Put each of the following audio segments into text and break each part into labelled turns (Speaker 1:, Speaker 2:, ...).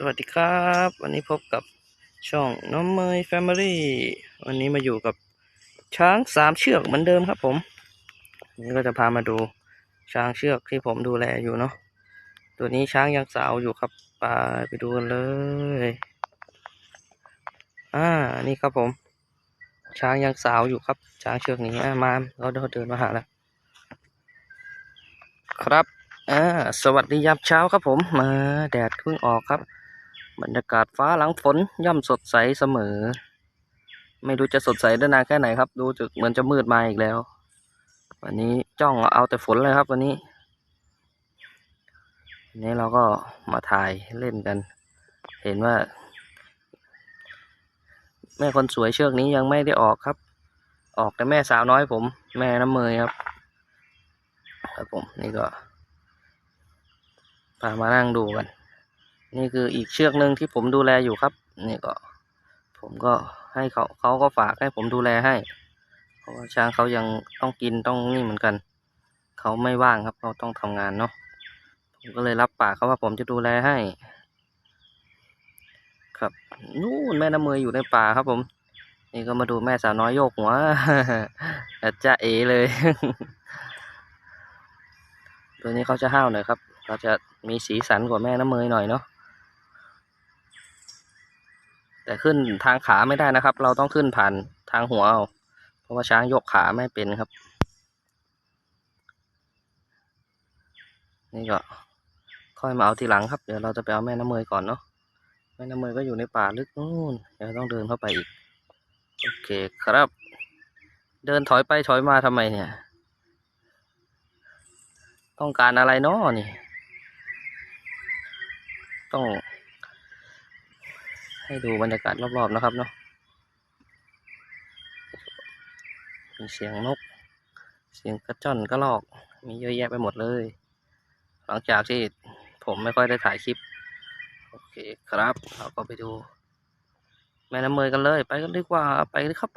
Speaker 1: สวัสดีครับ วันนี้พบกับช่องน้องเมย์แฟมิลี่วันนี้มาอยู่กับช้างสามเชือกเหมือนเดิมครับผมวันนี้ก็จะพามาดูช้างเชือกที่ผมดูแลอยู่เนาะตัวนี้ช้างยังสาวอยู่ครับไปไปดูกันเลยอ่านี่ครับผม ช้างยังสาวอยู่ครับ ช้างเชือกนี้อ่ามาเขาเดินมาหาแล้วครับอ่าสวัสดียามเช้าครับผมมาแดดเพิ่งออกครับ บรรยากาศฟ้าหลังฝนย่อมสดใสเสมอ ไม่รู้จะสดใสได้นานแค่ไหนครับ ดูจะเหมือนจะมืดมาอีกแล้ว วันนี้จ้องเอาแต่ฝนเลยครับ วันนี้นนี้เราก็มาถ่ายเล่นกัน เห็นว่า แม่คนสวยเชือกนี้ยังไม่ได้ออกครับ ออกแต่แม่สาวน้อยผม แม่น้ำเมยครับ ครับผมนี่ก็พามานั่งดูกัน นี่คืออีกเชือกหนึ่งที่ผมดูแลอยู่ครับ นี่ก็ ผมก็ให้เขาเขาก็ฝากให้ผมดูแลให้ เพราะว่าช้างเขายังต้องกินต้องนี่เหมือนกัน เขาไม่ว่างครับเขาต้องทำงานเนาะผมก็เลยรับปากเขาว่าผมจะดูแลให้ ครับนู่นแม่น้ำเมยอยู่ในป่าครับผม นี่ก็มาดูแม่สาวน้อยโยกหัวจะเอเลย ตัวนี้เขาจะห้าวหน่อยครับเขาจะมีสีสันกว่าแม่น้ำเมยหน่อยเนาะ แต่ขึ้นทางขาไม่ได้นะครับ เราต้องขึ้นผ่านทางหัวเอาเพราะว่าช้างยกขาไม่เป็นครับ นี่ก็ค่อยมาเอาทีหลังครับ เดี๋ยวเราจะไปเอาแม่น้ำเมยก่อนเนาะแม่น้ำเมยก็อยู่ในป่าลึกนู่นเดี๋ยวต้องเดินเข้าไปอีก โอเคครับ เดินถอยไปถอยมาทำไมเนี่ย ต้องการอะไรเนาะนี่ ต้อง ให้ดูบรรยากาศรอบๆนะครับเนาะมีเสียงนก เสียงกระจ้อนกระรอก มีเยอะแยะไปหมดเลย หลังจากที่ผมไม่ค่อยได้ถ่ายคลิป โอเคครับ เราก็ไปดู แม่น้ำเมยกันเลย ไปกันดีกว่า ไปเลยครับ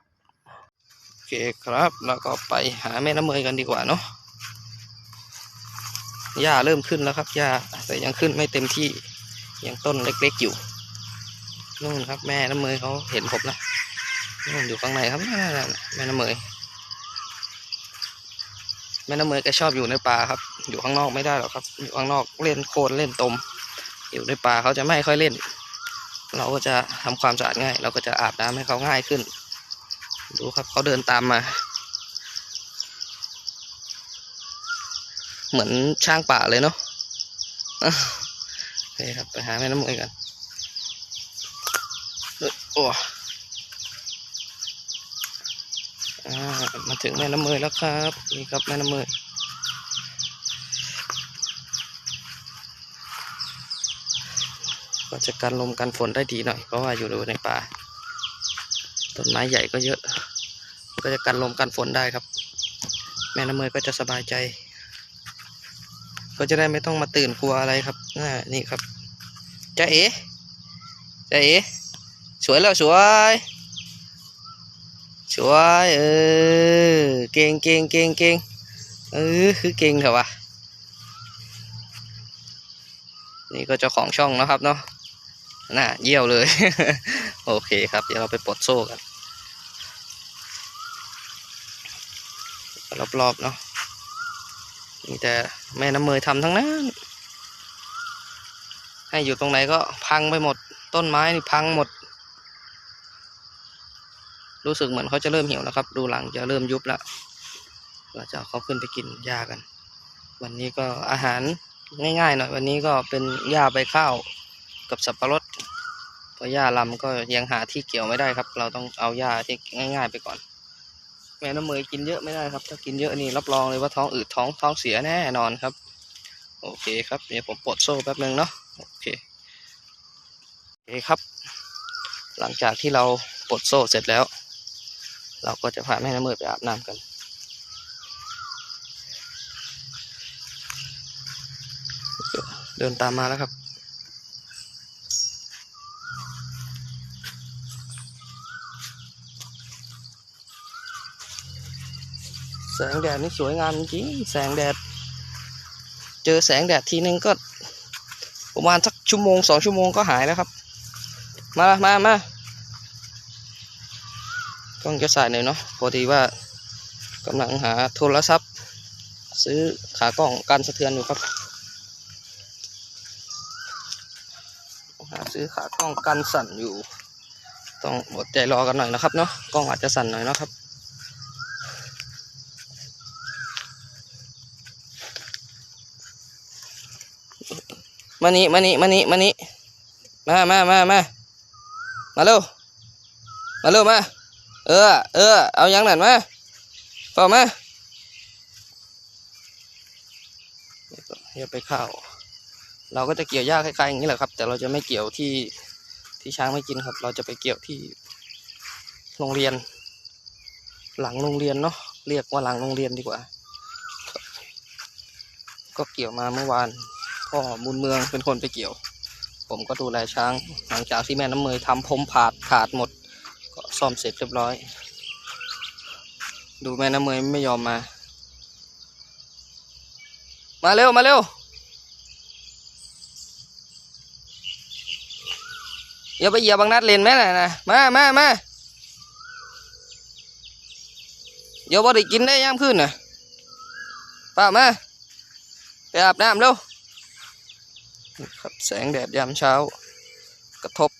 Speaker 1: โอเคครับ แล้วก็ไปหาแม่น้ำเมยกันดีกว่าเนาะ หญ้าเริ่มขึ้นแล้วครับ หญ้าแต่ยังขึ้นไม่เต็มที่ ยังต้นเล็กๆอยู่ นู่นครับ แม่น้ำเมยเขาเห็นผมแล้วนู่นอยู่ข้างในครับนั่นแม่น้ำเมยแม่น้ำเมยก็ชอบอยู่ในป่าครับ อยู่ข้างนอกไม่ได้หรอกครับอยู่ข้างนอกเล่นโคลนเล่นตม อยู่ในป่าเขาจะไม่ค่อยเล่น เราก็จะทำความสะอาดง่าย เราก็จะอาบน้ำให้เขาง่ายขึ้น ดูครับเขาเดินตามมา เหมือนช้างป่าเลยเนาะโอเคครับไปหาแม่น้ำเมยกัน โอ้อ่ามาถึงแม่น้ำเมยแล้วครับ นี่ครับแม่น้ำเมยก็จะกันลมกันฝนได้ดีหน่อย เพราะว่าอยู่ในป่า ต้นไม้ใหญ่ก็เยอะ ก็จะกันลมกันฝนได้ครับ แม่น้ำเมยก็จะสบายใจ ก็จะได้ไม่ต้องมาตื่นกลัวอะไรครับนี่ครับจ้าเอ๋จ้าเอ๋ สวยแล้วสวย สวยเออเก่งเก่งเก่งเก่งเออคือเก่งเถอะวะนี่ก็เจ้าของช่องนะครับเนาะน่าเยี่ยวเลย โอเคครับ เดี๋ยวเราไปปลดโซ่กันรอบๆเนาะมีแต่แม่น้ำเมยทำทั้งนั้น ให้อยู่ตรงไหนก็พังไปหมด ต้นไม้นี่พังหมด รู้สึกเหมือนเขาจะเริ่มหิวแล้วครับ ดูหลังจะเริ่มยุบแล้วเราจะเอาเขาขึ้นไปกินหญ้ากัน วันนี้ก็อาหารง่ายๆหน่อยวันนี้ก็เป็นหญ้าใบข้าวกับสับปะรดเพราะหญ้าลำก็ยังหาที่เกี่ยวไม่ได้ครับ เราต้องเอาหญ้าที่ง่าย ๆ ไปก่อน แม่น้ำเมยกินเยอะไม่ได้ครับ ถ้ากินเยอะนี่รับรองเลยว่าท้องอืดท้องท้องเสียแน่นอนครับ โอเคครับเดี๋ยวผมปลดโซ่แป๊บนึงเนาะโอเคโอเคครับ หลังจากที่เราปลดโซ่เสร็จแล้ว เราก็จะพาแม่น้ำเมยไปอาบน้ำกัน เดินตามมาแล้วครับแสงแดดนี่สวยงามจริงแสงแดด เจอแสงแดดทีนึงก็ประมาณสักชั่วโมงสองชั่วโมงก็หายแล้วครับ มา มา มา กล้องจะสายหน่อยเนาะพอดีว่ากำลังหาโทรศัพท์ ซื้อขากล้องกันสะเทือนอยู่ครับ หาซื้อขากล้องกันสั่นอยู่ ต้องอดใจรอกันหน่อยนะครับเนาะกล้องอาจจะสั่นหน่อยนะครับมานี่มานี่มานี่มานี่มามามามามาเร็วมาเร็วมา เออ เออ เอายังนั่นมาเป่ามาเดี๋ยวไปข้าว เราก็จะเกี่ยวหญ้าคล้ายๆอย่างนี้แหละครับ แต่เราจะไม่เกี่ยวที่ที่ช้างไม่กินครับ เราจะไปเกี่ยวที่โรงเรียน หลังโรงเรียนเนาะ เรียกว่าหลังโรงเรียนดีกว่า ก็เกี่ยวมาเมื่อวาน พ่อบุญเมืองเป็นคนไปเกี่ยว ผมก็ดูแลช้าง หลังจากที่แม่น้ำเมยทำพรมผาดขาดหมด ซ่อมเสร็จเรียบร้อย ดูแม่น้ำเมยไม่ยอมมา มาเร็ว มาเร็ว อย่าไปเหยียบบางนัดเลนแม่น่ะนะมามามาเดี๋ยวบ่ได้กินได้ยามขึ้นน่ะป้ามาไปอาบน้ำเร็วครับแสงแดดยามเช้า กระทบ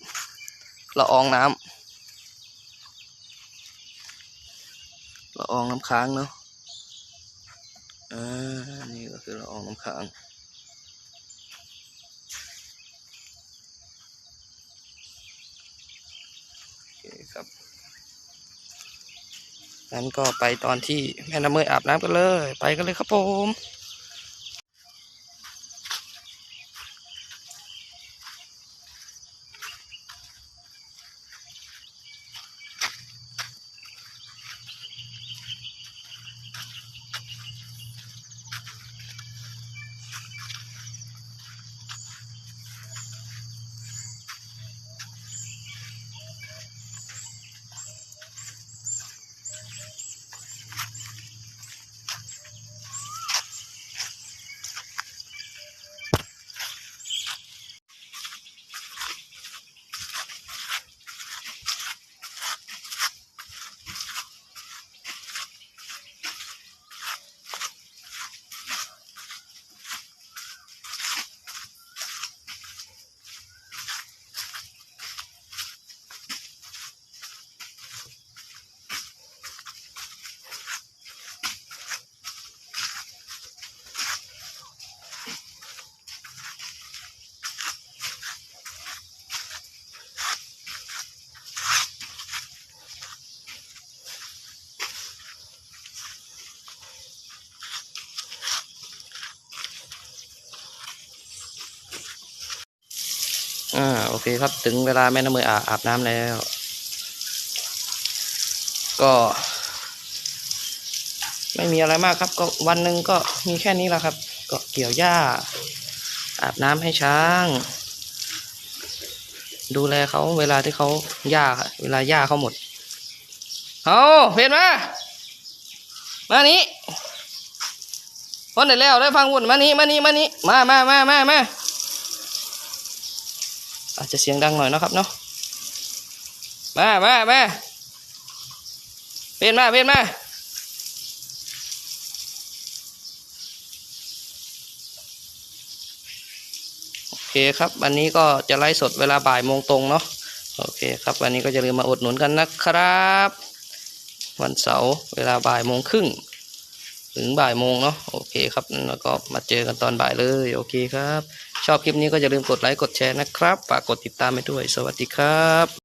Speaker 1: ละอองน้ำ ละอองน้ำค้างเนาะอ่านี่ก็คือละอองน้ำค้างโอเคครับงั้นก็ไปตอนที่แม่น้ำเมยอาบน้ำกันเลย ไปกันเลยครับผม อ่าโอเคครับถึงเวลาแม่น้ำมืออาอาบน้ำแล้ว ก็ ไม่มีอะไรมากครับ ก็วันหนึ่งก็มีแค่นี้แหละครับ ก็เกี่ยวหญ้า อาบน้ำให้ช้าง ดูแลเขาเวลาที่เขาหญ้าเวลาหญ้าเขาหมดเอาเพนมามานี้คนไหนแล้วได้ฟังวุ่นมานี้มานี้มานี้มามามามามา อาจจะเสียงดังหน่อยนะครับเนาะมามามาเป็นมาเป็นมาโอเคครับวันนี้ก็จะไลฟ์สดเวลาบ่ายโมงตรงเนาะโอเคครับวันนี้ก็จะลืมมาอุดหนุนกันนะครับ วันเสาร์เวลาบ่ายโมงครึ่งถึงบ่ายโมงเนาะโอเคครับแล้วก็มาเจอกันตอนบ่ายเลยโอเคครับ ชอบคลิปนี้ก็อย่าลืมกดไลค์กดแชร์นะครับฝากกดติดตามไปด้วย สวัสดีครับ